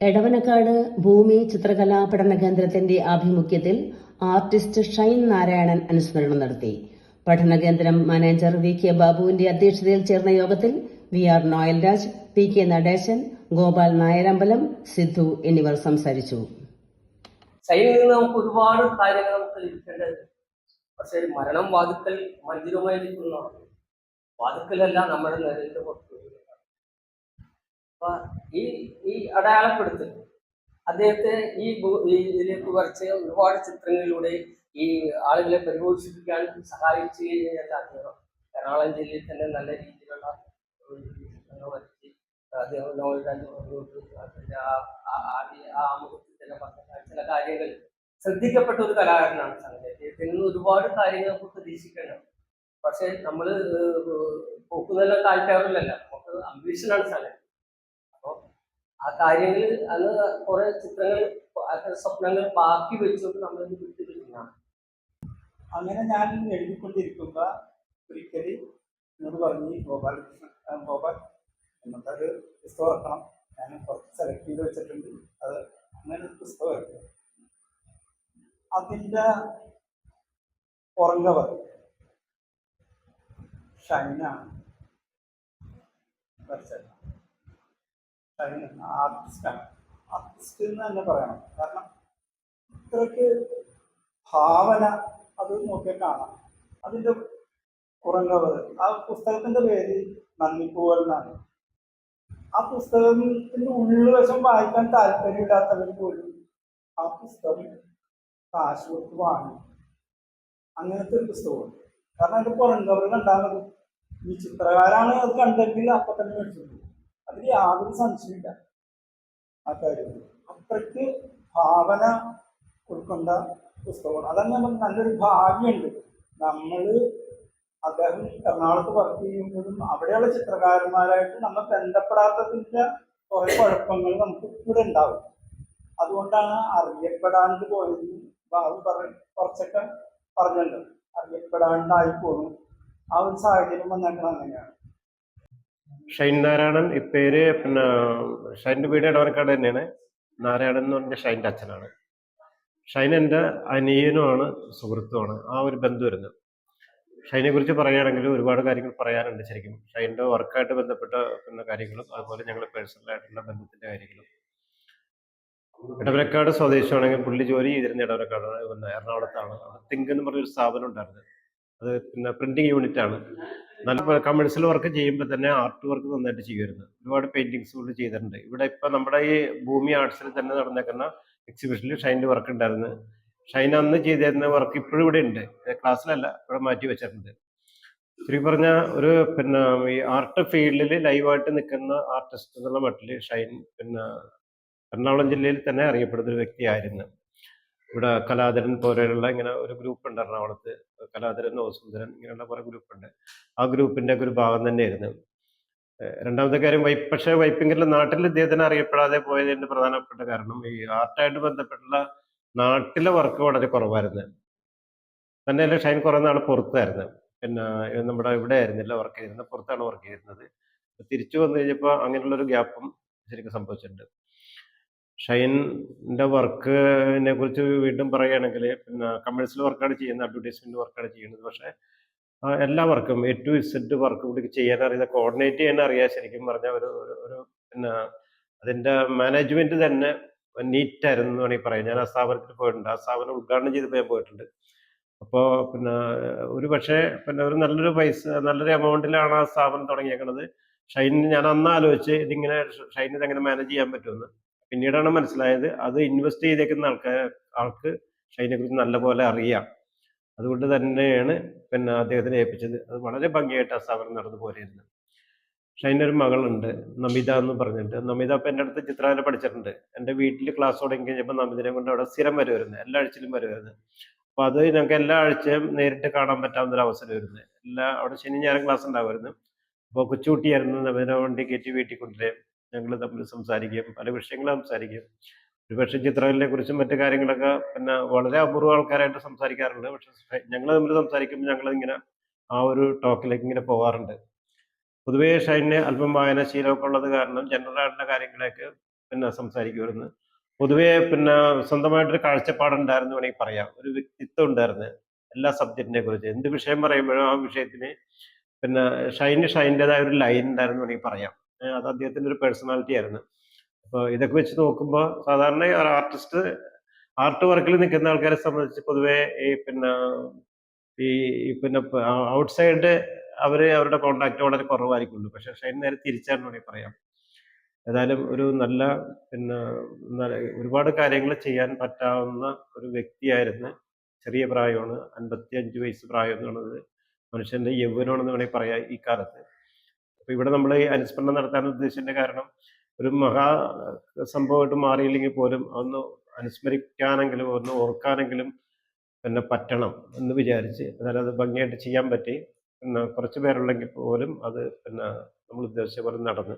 എടവനക്കാട് ഭൂമി ചിത്രകലാ പഠന കേന്ദ്രത്തിന്റെ ആഭിമുഖ്യത്തിൽ ആർട്ടിസ്റ്റ് ഷൈൻ നാരായണൻ അനുസ്മരണം നടത്തി. പഠന കേന്ദ്രം മാനേജർ വി കെ ബാബുവിന്റെ അധ്യക്ഷതയിൽ ചേർന്ന യോഗത്തിൽ V R Noelraj P K Nadesan Gopal Nayarambalam Sidhu എന്നിവർ സംസാരിച്ചു. ഒരുപാട് കാര്യങ്ങൾ പക്ഷേ മരണം വാതുക്കൽ മന്ദിരമായി നിൽക്കുന്നതാണ്. വാതുക്കലല്ല നമ്മുടെ നേരിട്ട് പുറത്ത് അപ്പൊ ഈ ഈ അടയാളപ്പെടുത്തൽ. അദ്ദേഹത്തെ ഈ ഇതിലേക്ക് വരച്ച ഒരുപാട് ചിത്രങ്ങളിലൂടെ ഈ ആളുകളെ പരിപോഷിപ്പിക്കാൻ സഹായിച്ചു കഴിഞ്ഞാൽ അദ്ദേഹം. എറണാകുളം ജില്ലയിൽ തന്നെ നല്ല രീതിയിലുള്ള ചിത്രങ്ങൾ വരച്ച് അദ്ദേഹം ആ- ആദ്യ- ആമുഖത്തിൽ തന്നെ പറഞ്ഞ ചില കാര്യങ്ങൾ ശ്രദ്ധിക്കപ്പെട്ട ഒരു കലാകാരനാണ് സംഗതി. അദ്ദേഹത്തിൽ നിന്ന് ഒരുപാട് കാര്യങ്ങൾ നമുക്ക് പ്രതീക്ഷിക്കണം പക്ഷെ നമ്മൾ പോക്കുന്നെല്ലാം താല്പര്യമില്ലല്ല നമുക്ക് അംബീഷനാണ് സംഗതി. ആ കാര്യങ്ങൾ അന്ന് കുറെ ചിത്രങ്ങൾ സ്വപ്നങ്ങൾ ബാക്കി വെച്ചുകൊണ്ട് നമ്മൾ വിട്ടു കിട്ടുന്നതാണ് അങ്ങനെ ഞാൻ എഴുതിക്കൊണ്ടിരിക്കുമ്പോ ഒരിക്കൽ എന്നോട് പറഞ്ഞു ഗോപാലകൃഷ്ണൻ ഗോപാൽ ഗോപാൽ നമുക്കത് പുസ്തകം ഇറക്കണം ഞാൻ കുറച്ച് സെലക്ട് ചെയ്ത് വെച്ചിട്ടുണ്ട്. അത് അങ്ങനെ ഒരു പുസ്തകം ഇറക്കും അതിന്റെ ഉറങ്ങവർ ഷൈനാണ് വരച്ചത് ആർട്ടിസ്റ്റാണ് ആർട്ടിസ്റ്റ് എന്ന് തന്നെ പറയണം. കാരണം ഇത്രയ്ക്ക് ഭാവന അത് നോക്കിയാൽ കാണാം. അതിന്റെ പുറങ്കവർ ആ പുസ്തകത്തിന്റെ പേര് നന്ദിപ്പൂവൽ എന്നാണ്. ആ പുസ്തകത്തിന്റെ ഉള്ളുവശം വായിക്കാൻ താല്പര്യമില്ലാത്തവർ പോലും ആ പുസ്തകം കാശ് കൊടുത്ത് അങ്ങനത്തെ ഒരു പുസ്തകമാണ്. കാരണം അതിന്റെ കവർ കണ്ടാൽ ഈ ചിത്രകാരാണ് അത് കണ്ടെങ്കിൽ അപ്പൊ തന്നെ മേടിച്ചു അതിൽ യാതൊരു സംശയമില്ല ആ കാര്യത്തിൽ അത്രയ്ക്ക് ഭാവന ഉൾക്കൊണ്ട പുസ്തകമാണ്. അതന്നെ നമുക്ക് നല്ലൊരു ഭാഗ്യമുണ്ട്. നമ്മൾ അദ്ദേഹം എറണാകുളത്ത് വർക്ക് ചെയ്യുമ്പോഴും അവിടെയുള്ള ചിത്രകാരന്മാരായിട്ട് നമ്മൾ ബന്ധപ്പെടാത്തതിന്റെ കുറേ കുഴപ്പങ്ങൾ നമുക്ക് ഇവിടെ ഉണ്ടാവും. അതുകൊണ്ടാണ് അറിയപ്പെടാണ്ട് പോയത്. ബാബു പറഞ്ഞ കുറച്ചൊക്കെ പറഞ്ഞല്ലോ. അറിയപ്പെടാണ്ടായി പോകും ആ ഒരു സാഹചര്യം വന്നേക്കണം അങ്ങനെയാണ്. ഷൈൻ നാരായണൻ ഈ പേര് പിന്നെ ഷൈന്റെ വീട് ഇടവനക്കാട് തന്നെയാണ്. നാരായണൻ എന്ന് പറഞ്ഞ ഷൈന്റെ അച്ഛനാണ്. ഷൈൻ എന്റെ അനിയനുമാണ് സുഹൃത്തുമാണ്. ആ ഒരു ബന്ധു വരുന്നത് ഷൈനെ കുറിച്ച് പറയുകയാണെങ്കിൽ ഒരുപാട് കാര്യങ്ങൾ പറയാനുണ്ട് ശരിക്കും. ഷൈന്റെ വർക്കായിട്ട് ബന്ധപ്പെട്ട പിന്നെ കാര്യങ്ങളും അതുപോലെ ഞങ്ങൾ പേഴ്സണലായിട്ടുള്ള ബന്ധത്തിന്റെ കാര്യങ്ങളും. ഇടവനക്കാട് സ്വദേശമാണെങ്കിൽ പുള്ളി ജോലി ചെയ്തിരുന്ന ഇടവനക്കാട് എറണാകുളത്താണ്. അവിടെ തിങ്ക് എന്ന് പറഞ്ഞൊരു സ്ഥാപനം ഉണ്ടായിരുന്നു. അത് പിന്നെ പ്രിന്റിംഗ് യൂണിറ്റ് ആണ്. നല്ല കമേഴ്സ്യൽ വർക്ക് ചെയ്യുമ്പോൾ തന്നെ ആർട്ട് വർക്ക് നന്നായിട്ട് ചെയ്യുമായിരുന്നു ഒരുപാട് പെയിന്റിങ്സ് കൊണ്ട് ചെയ്തിട്ടുണ്ട്. ഇവിടെ ഇപ്പൊ നമ്മുടെ ഈ ഭൂമി ആർട്സിൽ തന്നെ നടന്നേക്കുന്ന എക്സിബിഷനിൽ ഷൈന്റെ വർക്ക് ഉണ്ടായിരുന്നു. ഷൈൻ അന്ന് ചെയ്തിരുന്ന വർക്ക് ഇപ്പോഴും ഇവിടെ ഉണ്ട്. ക്ലാസ്സിലല്ല ഇവിടെ മാറ്റി വെച്ചിട്ടുണ്ട്. ശരിക്കും പറഞ്ഞ ഒരു പിന്നെ ഈ ആർട്ട് ഫീൽഡിൽ ലൈവായിട്ട് നിൽക്കുന്ന ആർട്ടിസ്റ്റ് എന്നുള്ള മട്ടിൽ ഷൈൻ പിന്നെ എറണാകുളം ജില്ലയിൽ തന്നെ അറിയപ്പെടുന്ന ഒരു വ്യക്തിയായിരുന്നു. ഇവിടെ കലാധരൻ പോലെയുള്ള ഇങ്ങനെ ഒരു ഗ്രൂപ്പ് ഉണ്ട് എറണാകുളത്ത്. കലാധരൻ നവസുന്ദരൻ ഇങ്ങനെയുള്ള കുറേ ഗ്രൂപ്പുണ്ട് ആ ഗ്രൂപ്പിന്റെ ഒക്കെ ഒരു ഭാഗം തന്നെയായിരുന്നു. രണ്ടാമത്തെ കാര്യം വൈ പക്ഷേ വൈപ്പിങ്കലിലെ നാട്ടിൽ ഇദ്ദേഹത്തിന് അറിയപ്പെടാതെ പോയതിന്റെ പ്രധാനപ്പെട്ട കാരണം ഈ ആർട്ടായിട്ട് ബന്ധപ്പെട്ടുള്ള നാട്ടിലെ വർക്ക് വളരെ കുറവായിരുന്നു. തന്നെയല്ല ഷൈൻ കുറേ നാൾ പുറത്തായിരുന്നു. പിന്നെ നമ്മുടെ ഇവിടെ ആയിരുന്നില്ല വർക്ക് ചെയ്തിരുന്നത് പുറത്താണ് വർക്ക് ചെയ്തിരുന്നത്. തിരിച്ചു വന്നു കഴിഞ്ഞപ്പോൾ അങ്ങനെയുള്ള ഒരു ഗ്യാപ്പും ശരിക്കും സംഭവിച്ചിട്ടുണ്ട്. ഷൈനിന്റെ വർക്കിനെ കുറിച്ച് വീണ്ടും പറയുകയാണെങ്കിൽ പിന്നെ കമേഴ്സ്യൽ വർക്കാണ് ചെയ്യുന്നത് അഡ്വർടൈസ്മെന്റ് വർക്കാണ് ചെയ്യുന്നത്. പക്ഷേ എല്ലാ വർക്കും എ ടു ഇസഡ് വർക്ക് കൂടി ചെയ്യാൻ അറിയുന്ന കോർഡിനേറ്റ് ചെയ്യാൻ അറിയാം ശരിക്കും പറഞ്ഞാൽ ഒരു ഒരു- ഒരു പിന്നെ അതിന്റെ മാനേജ്മെന്റ് തന്നെ നീറ്റായിരുന്നു എന്ന് വേണമെങ്കിൽ പറയാം. ഞാൻ ആ സ്ഥാപനത്തിൽ പോയിട്ടുണ്ട്. ആ സ്ഥാപനം ഉദ്ഘാടനം ചെയ്തപ്പോൾ ഞാൻ പോയിട്ടുണ്ട്. അപ്പോൾ പിന്നെ ഒരു പക്ഷേ പിന്നെ ഒരു നല്ലൊരു പൈസ നല്ലൊരു എമൗണ്ടിലാണ് ആ സ്ഥാപനം തുടങ്ങിയേക്കുന്നത് ഷൈനിന് ഞാൻ അന്ന് ആലോചിച്ച് ഇതിങ്ങനെ ഷൈനിത് എങ്ങനെ മാനേജ് ചെയ്യാൻ പറ്റുമെന്ന്. പിന്നീടാണ് മനസ്സിലായത് അത് ഇൻവെസ്റ്റ് ചെയ്തേക്കുന്ന ആൾക്കാർ ആൾക്ക് ഷൈനെ കുറിച്ച് നല്ലപോലെ അറിയാം. അതുകൊണ്ട് തന്നെയാണ് പിന്നെ അദ്ദേഹത്തിനെ ഏൽപ്പിച്ചത്. അത് വളരെ ഭംഗിയായിട്ട് ആ സ്ഥാപനം നടന്നു പോലെയിരുന്നു ഷൈന്റെ ഒരു മകളുണ്ട് നമിത എന്ന് പറഞ്ഞിട്ട്. നമിത ഇപ്പം എന്റെ അടുത്ത് ചിത്രകല പഠിച്ചിട്ടുണ്ട്. എന്റെ വീട്ടിൽ ക്ലാസ് തുടങ്ങി കഴിഞ്ഞപ്പോൾ നമിതിനെ കൊണ്ട് അവിടെ സ്ഥിരം വരുമായിരുന്നു എല്ലാ ആഴ്ചയിലും വരുമായിരുന്നു അപ്പം അത് ഞങ്ങൾക്ക് എല്ലാ ആഴ്ചയും നേരിട്ട് കാണാൻ പറ്റാവുന്ന ഒരു അവസരം വരുന്നത് എല്ലാ അവിടെ ശനി ഞായറും ക്ലാസ് ഉണ്ടാവുമായിരുന്നു. അപ്പോൾ കൊച്ചുകുട്ടിയായിരുന്നു. നമിതിനെ വണ്ടി കയറ്റി വീട്ടിൽ കൊണ്ടുവരും ഞങ്ങൾ തമ്മിൽ സംസാരിക്കും പല വിഷയങ്ങളും സംസാരിക്കും. ഒരുപക്ഷെ ചിത്രകലയെ കുറിച്ചും മറ്റു കാര്യങ്ങളൊക്കെ പിന്നെ വളരെ അപൂർവ ആൾക്കാരായിട്ട് സംസാരിക്കാറുണ്ട്. പക്ഷെ ഞങ്ങൾ തമ്മിൽ സംസാരിക്കുമ്പോൾ ഞങ്ങൾ ഇങ്ങനെ ആ ഒരു ടോക്കിലേക്ക് ഇങ്ങനെ പോകാറുണ്ട്. പൊതുവേ ഷൈനിന് അല്പം വായനാശീലമൊക്കെ ഉള്ളത് കാരണം ജനറൽ ആയിട്ടുള്ള കാര്യങ്ങളൊക്കെ പിന്നെ സംസാരിക്കുമായിരുന്നു. പൊതുവേ പിന്നെ സ്വന്തമായിട്ടൊരു കാഴ്ചപ്പാടുണ്ടായിരുന്നു വേണമെങ്കിൽ പറയാം. ഒരു വ്യക്തിത്വം ഉണ്ടായിരുന്നു എല്ലാ സബ്ജക്റ്റിനെ കുറിച്ച്. എന്ത് വിഷയം പറയുമ്പോഴും ആ വിഷയത്തിന് പിന്നെ ഷൈന് ഷൈന്റെതായ ഒരു ലൈൻ ഉണ്ടായിരുന്നു വേണമെങ്കിൽ പറയാം. അത് അദ്ദേഹത്തിന്റെ ഒരു പേഴ്സണാലിറ്റി ആയിരുന്നു. അപ്പോൾ ഇതൊക്കെ വെച്ച് നോക്കുമ്പോൾ സാധാരണ ഒരു ആർട്ടിസ്റ്റ് ആർട്ട് വർക്കിൽ നിൽക്കുന്ന ആൾക്കാരെ സംബന്ധിച്ച് പൊതുവേ ഈ പിന്നെ ഈ പിന്നെ ഔട്ട്സൈഡ് അവർ അവരുടെ കോണ്ടാക്ട് വളരെ കുറവായിരിക്കുള്ളൂ പക്ഷെ ഷൈൻ നേരെ തിരിച്ചാണ് വേണമെങ്കിൽ പറയാം. ഏതായാലും ഒരു നല്ല പിന്നെ ഒരുപാട് കാര്യങ്ങൾ ചെയ്യാൻ പറ്റാവുന്ന ഒരു വ്യക്തിയായിരുന്നു. ചെറിയ പ്രായമാണ് അൻപത്തി അഞ്ച് വയസ്സ് പ്രായം എന്ന് പറയുന്നത് മനുഷ്യന്റെ യൗവനമാണെന്ന് വേണമെങ്കിൽ പറയാം ഈ കാലത്ത്. ഇവിടെ നമ്മൾ ഈ അനുസ്മരണം നടത്താൻ ഉദ്ദേശിച്ചതിന്റെ കാരണം ഒരു മഹാ സംഭവമായിട്ട് മാറിയില്ലെങ്കിൽ പോലും ഒന്ന് അനുസ്മരിക്കാനെങ്കിലും ഒന്ന് ഓർക്കാനെങ്കിലും പിന്നെ പറ്റണം എന്ന് വിചാരിച്ച് അതായത് അത് ഭംഗിയായിട്ട് ചെയ്യാൻ പറ്റി. പിന്നെ കുറച്ച് പേരുണ്ടെങ്കിൽ പോലും അത് പിന്നെ നമ്മൾ ഉദ്ദേശിച്ച പോലെ നടന്നു